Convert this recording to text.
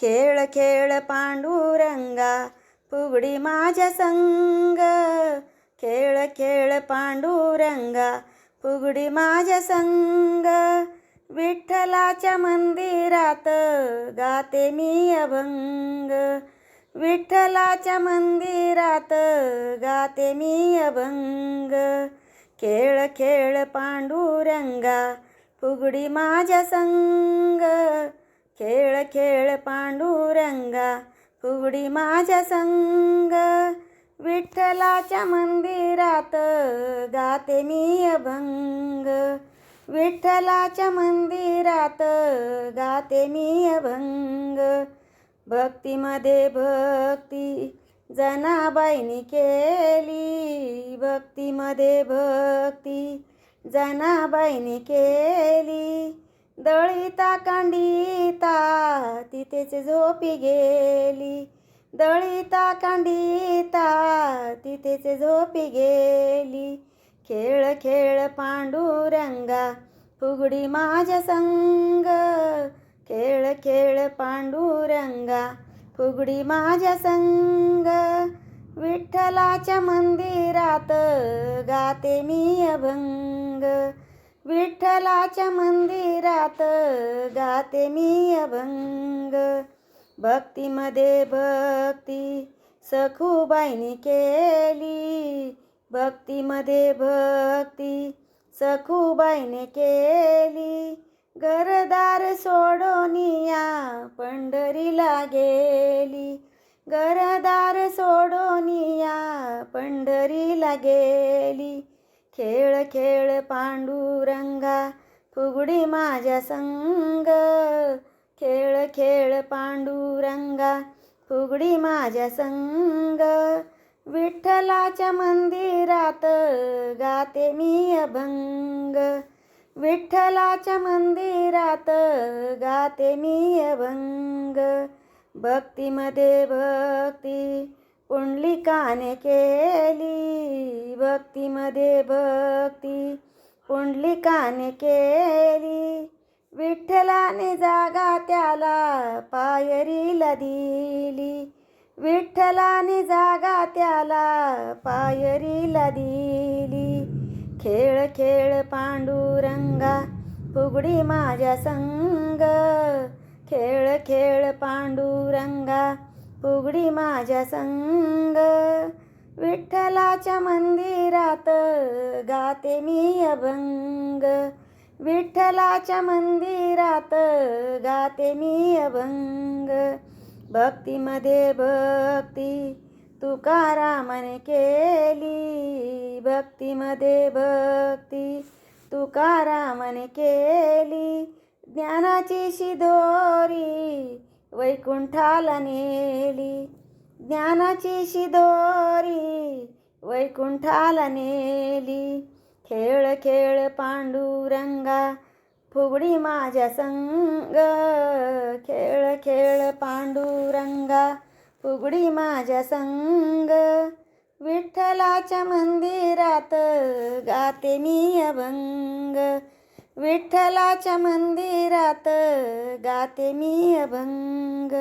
खेळ खेळ पांडुरंगा फुगडी माझ्या संग खेळ खेळ पांडुरंगा फुगडी माझ्या संग विठ्ठलाच्या मंदिरात गाते मी अभंग विठ्ठलाच्या मंदिरात गाते मी अभंग खेळ खेळ पांडुरंगा फुगडी माझ्या संग खेळ पांडुरंगा फुगडी माझ्या संग. विठ्ठलाच्या मंदिरात गाते मी अभंग. विठ्ठलाच्या मंदिरात गाते मी अभंग. भक्तीमध्ये भक्ती जनाबाईनी केली. भक्तीमध्ये भक्ती जनाबाईनी केली. दळिता कांडी तिथेच झोपी गेली. दळीता कांडीता तिथेच झोपी गेली. खेळ खेळ पांडुरंगा फुगडी माझ्या संग. खेळ खेळ पांडुरंगा फुगडी माझ्या संग. विठ्ठलाच्या मंदिरात गाते मी अभंग. विठ्ठलाच्या मंदिरात गाते मी अभंग. भक्तीमध्ये भक्ती सखूबाईनी केली. भक्तीमध्ये भक्ती सखूबाईने केली. घरदार सोडोनिया पंढरीला गेली. घरदार सोडोनिया पंढरीला गेली. खेळ खेळ पांडुरंगा फुगडी माझ्या संग. खेळ खेळ पांडुरंगा फुगडी माझ्या संग. विठ्ठलाच्या मंदिरात गाते मी अभंग. विठ्ठलाच्या मंदिरात गाते मी अभंग. भक्तीमध्ये भक्ती पुंडलिकाने केली भक्तीमध्ये भक्ती. पुंडलिकाने केली विठ्ठलाने जागा त्याला पायरीला दिली. विठ्ठलाने जागा त्याला पायरीला दिली. खेळ खेळ पांडुरंगा फुगडी माझ्या संग. खेळ खेळ पांडुरंगा फुगडी माझ्या संग. विठ्ठलाच्या मंदिरात गाते मी अभंग. विठ्ठलाच्या मंदिरात गाते मी अभंग. भक्तीमध्ये भक्ती तुकारामाने केली. भक्तीमध्ये भक्ती तुकारामाने केली. ज्ञानाची शिदोरी वैकुंठाला नेली ज्ञानाची शिदोरी. वैकुंठाला नेली खेळ खेळ पांडुरंगा. फुगडी माझ्या संग खेळ खेळ पांडुरंगा. फुगडी माझ्या संग विठ्ठलाच्या मंदिरात गाते मी अभंग. विठ्ठलाच्या मंदिरात गाते मी अभंग.